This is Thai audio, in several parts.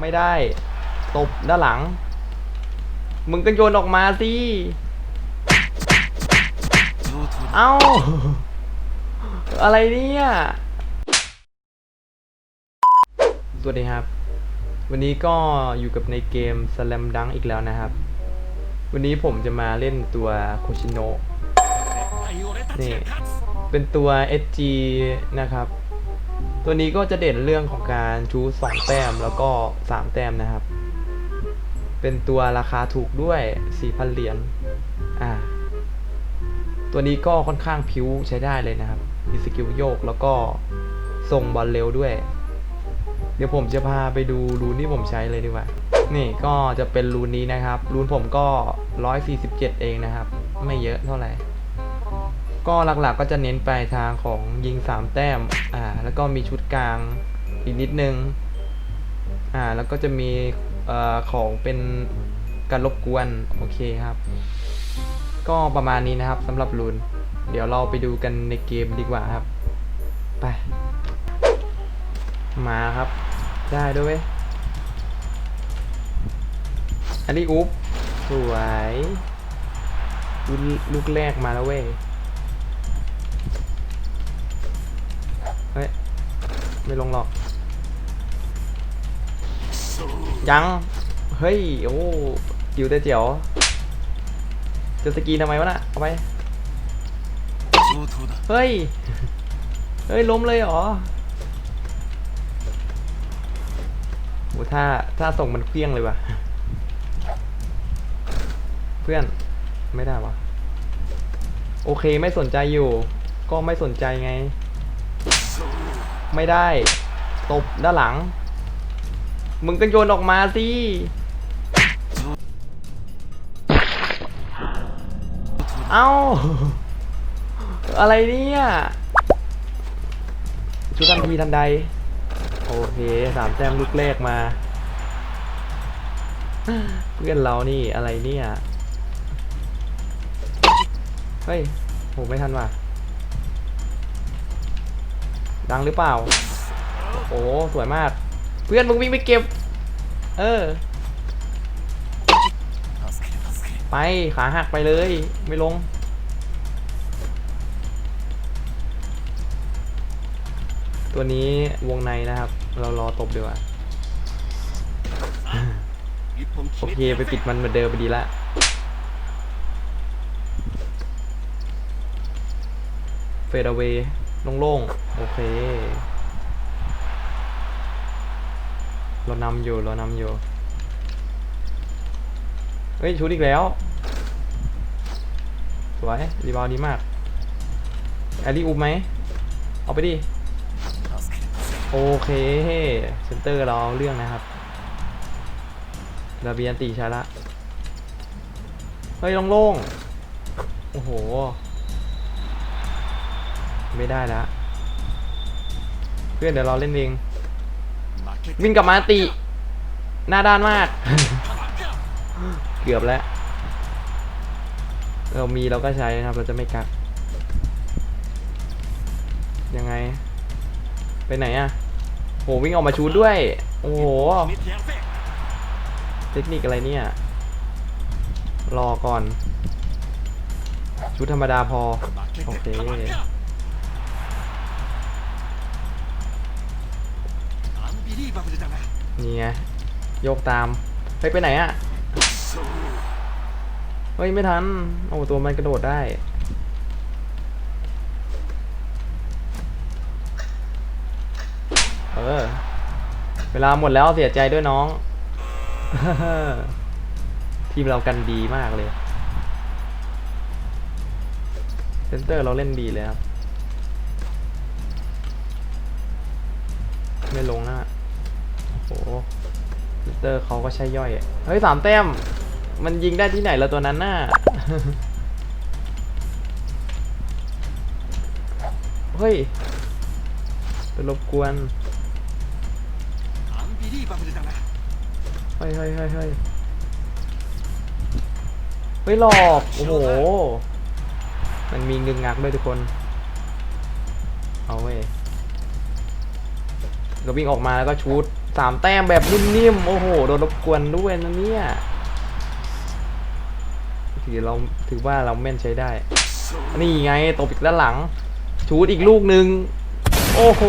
ไม่ได้ ตบด้านหลัง มึงก็โยนออกมาสิ เอ้า อะไรเนี่ย สวัสดีครับ วันนี้ก็อยู่กับในเกม Slam Dunk อีกแล้วนะครับ วันนี้ผมจะมาเล่นตัวโคชิโนะนี่ เป็นตัว SG นะครับ ตัวนี้ก็จะเด่นเรื่องของการชูสองแต้มแล้วก็สามแต้มนะครับ เป็นตัวราคาถูกด้วย 4,000 เหรียญอ่าตัวนี้ก็ค่อนข้างพิ้วใช้ได้เลยนะครับมีสกิลโยกแล้วก็ส่งบอลเร็วด้วย เดี๋ยวผมจะพาไปดูรูนที่ผมใช้เลยดีกว่า นี่ก็จะเป็นรูนนี้นะครับ รูนผมก็ 147 เองนะครับ ไม่เยอะเท่าไหร่ ก็หลักๆก็จะเน้นไปทางของยิง 3 แต้มอ่าแล้วก็มีชุดกลางอีกนิดนึงอ่าแล้วก็จะมีอ่อของเป็นการรบกวนโอเคครับ ก็ประมาณนี้นะครับสำหรับรูนเดี๋ยวเราไปดูกันในเกมดีกว่าครับ ไป มาครับ ได้ด้วยอันนี้อุ๊บสวยลลูกแรกมาแล้วเว้ย ไม่ลงหรอก ยัง เฮ้ย โอ้จิ๋วแต่เจียวจะสกรีนทำไมวะน่ะ เอาไป เฮ้ย เฮ้ย ล้มเลยเหรอโหถ้า ถ้าส่งมันเคลี้ยงเลยว่ะ เพื่อน ไม่ได้วะโอเค ไม่สนใจอยู่ ก็ไม่สนใจไง ไม่ได้ ตบด้านหลัง มึงก็โยนออกมาสิเอ้า อะไรเนี่ยชุดทันทีทันใด โอเคสามแต้มลูกแรกมา เพื่อนเรานี่อะไรเนี่ย เฮ้ย โห ไม่ทันว่ะ ดังหรือเปล่า โอ้สวยมาก เพื่อนมึงวิ่งไปเก็บ เออ ไปขาหักไปเลย ไม่ลง ตัวนี้วงในนะครับ เรารอตบดีกว่าโอเคไปปิดมันเหมือนเดิมไปดีละเฟดเวย์ โล่งๆ โอเค เรานำอยู่ เรานำอยู่ เฮ้ย ชุดอีกแล้ว สวย รีบาวดีมาก แอลลี่อุบไหม เอาไปดิ โอเค เซนเตอร์เราเรื่องนะครับดาเบียนตีชาละ เฮ้ยโล่งๆ โอ้โห ไม่ได้แล้วเพื่อนเดี๋ยวเราเล่นเองวิ่งกลับมาตีหน้าด้านมาก เกือบแล้ว เรามีเราก็ใช้นะครับ เราจะไม่กักยังไง ไปไหนอะโหวิ่งออกมาชูดด้วย โอ้โห เทคนิคอะไรเนี่ย รอก่อน ชุดธรรมดาพอ โอเค นี่ไงโยกตามไปไปไหนอะเฮ้ยไม่ทันโอ้ตัวมันกระโดดได้เออเวลาหมดแล้วเสียใจด้วยน้อง ทีมเรากันดีมากเลยเซนเตอร์เราเล่นดีเลยครับ ไม่ลงนะ โอ้โหเซนเตอร์เขาก็ใช่ย่อยเฮ้ยสามแต้ม มันยิงได้ที่ไหนล้วตัวนั้นน่ะ เฮ้ยไปรบกวน เฮ้ยเฮ้ยเฮ้ยเฮ้ยเฮ้ยหลอก โอ้โห มันมีเงึงงักด้วยทุกคน เอาเว้ยเราวิ่งออกมาแล้วก็ชูด สามแต้มแบบนิ่มๆ โอ้โห โดนรบกวนด้วยนะเนี่ยถือเราถือว่าเราแม่นใช้ได้ นี่ไงตบอีกด้านหลัง ชูดอีกลูกหนึ่งโอ้โห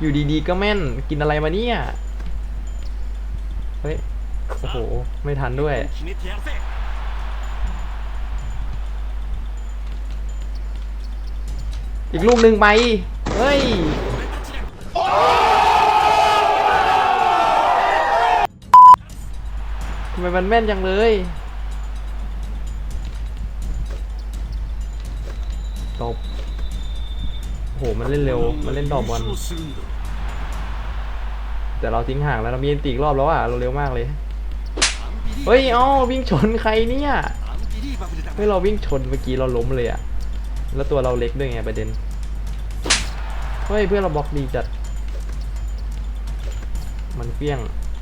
อยู่ดีๆก็แม่น กินอะไรมาเนี่ย เฮ้ย โอ้โห ไม่ทันด้วยอีกลูกหนึ่งไป เฮ้ย ทำไมมันแม่นยังเลย ตบโห มันเล่นเร็ว มันเล่นดอบบอล แต่เราทิ้งห่างแล้วเรามีเอนตีกรอบแล้วอะ เราเร็วมากเลย เฮ้ยอ๋อวิ่งชนใครเนี่ยเฮ้ยเราวิ่งชนเมื่อกี้เราล้มเลยอะ แล้วตัวเราเล็กด้วยไงประเด็น เฮ้ย เพื่อนเราบล็อกดีจัด มันเปี้ยง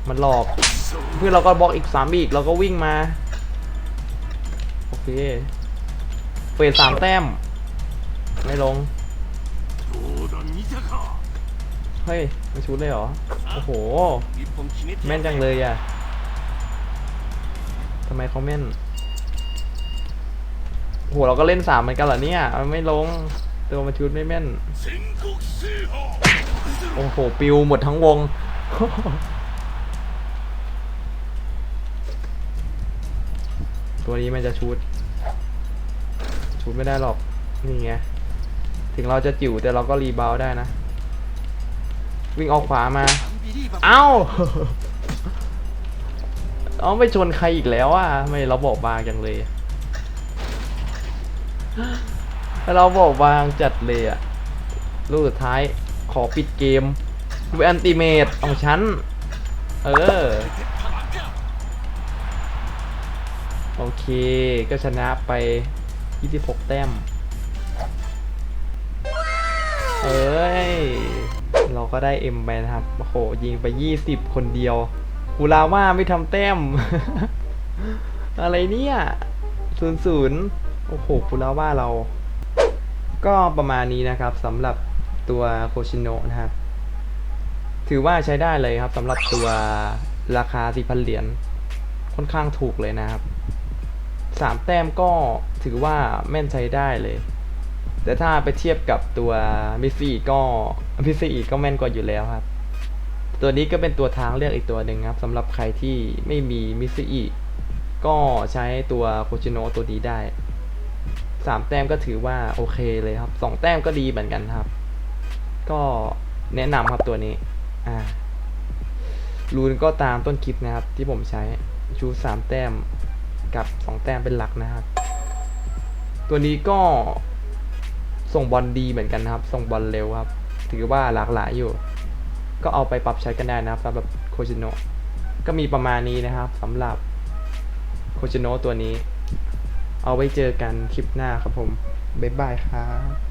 มันหลอก เพื่อเราก็บล็อกอีกสามอีกเราก็วิ่งมา โอเคเฟสสามแต้ม ไม่ลง เฮ้ยไม่ชุดเลยเหรอ โอ้โห แม่นจังเลยอะทำไมเขาแม่นโหเราก็เล่นสามเหมือนกันเหรอเนี่ยไม่ลงตัวมาชุดไม่แม่น โอ้โห ปิวหมดทั้งวง ตัวนี้มันจะชูดชูดไม่ได้หรอก นี่ไง ถึงเราจะจิ๋วแต่เราก็รีบาวได้นะ วิ่งออกขวามา เอ้าเอาไปชนใครอีกแล้วอะไม่เราบอกบางจังเลยเราบอกบางจัดเลยอะลูกสุดท้ายขอปิดเกมดูแอนติเมตของฉัน เออ เค ก็ชนะไป 26 แต้ม เอ้ย เราก็ได้เอ็มไปนะครับ โอ้โห ยิงไป 20 คนเดียวกูลาว่าไม่ทำแต้ม อะไรเนี่ยศูนย์ศูนย์โอ้โหกูลาว่าเรา ก็ประมาณนี้นะครับสำหรับตัวโคชิโนะนะครับ ถือว่าใช้ได้เลยครับสำหรับตัวราคา 4,000 เหรียญค่อนข้างถูกเลยนะครับ สามแต้มก็ถือว่าแม่นใช้ได้เลย แต่ถ้าไปเทียบกับตัวมิสซี่ก็มิสซี่ก็แม่นกว่าอยู่แล้วครับ ตัวนี้ก็เป็นตัวทางเลือกอีกตัวหนึ่งครับสำหรับใครที่ไม่มีมิสซี่ก็ใช้ตัวโคชิโนตัวนี้ได้สามแต้มก็ถือว่าโอเคเลยครับสองแต้มก็ดีเหมือนกันครับ ก็แนะนำครับตัวนี้อ่ารูนก็ตามต้นคลิปนะครับที่ผมใช้ชูสามแต้ม กับสองแต้มเป็นหลักนะครับ ตัวนี้ก็ส่งบอลดีเหมือนกันนะครับ ส่งบอลเร็วครับ ถือว่าหลากหลายอยู่ ก็เอาไปปรับใช้กันได้นะครับสำหรับโคชิโนะก็มีประมาณนี้นะครับสำหรับโคชิโนะตัวนี้ เอาไว้เจอกันคลิปหน้าครับผม บ๊ายบายครับ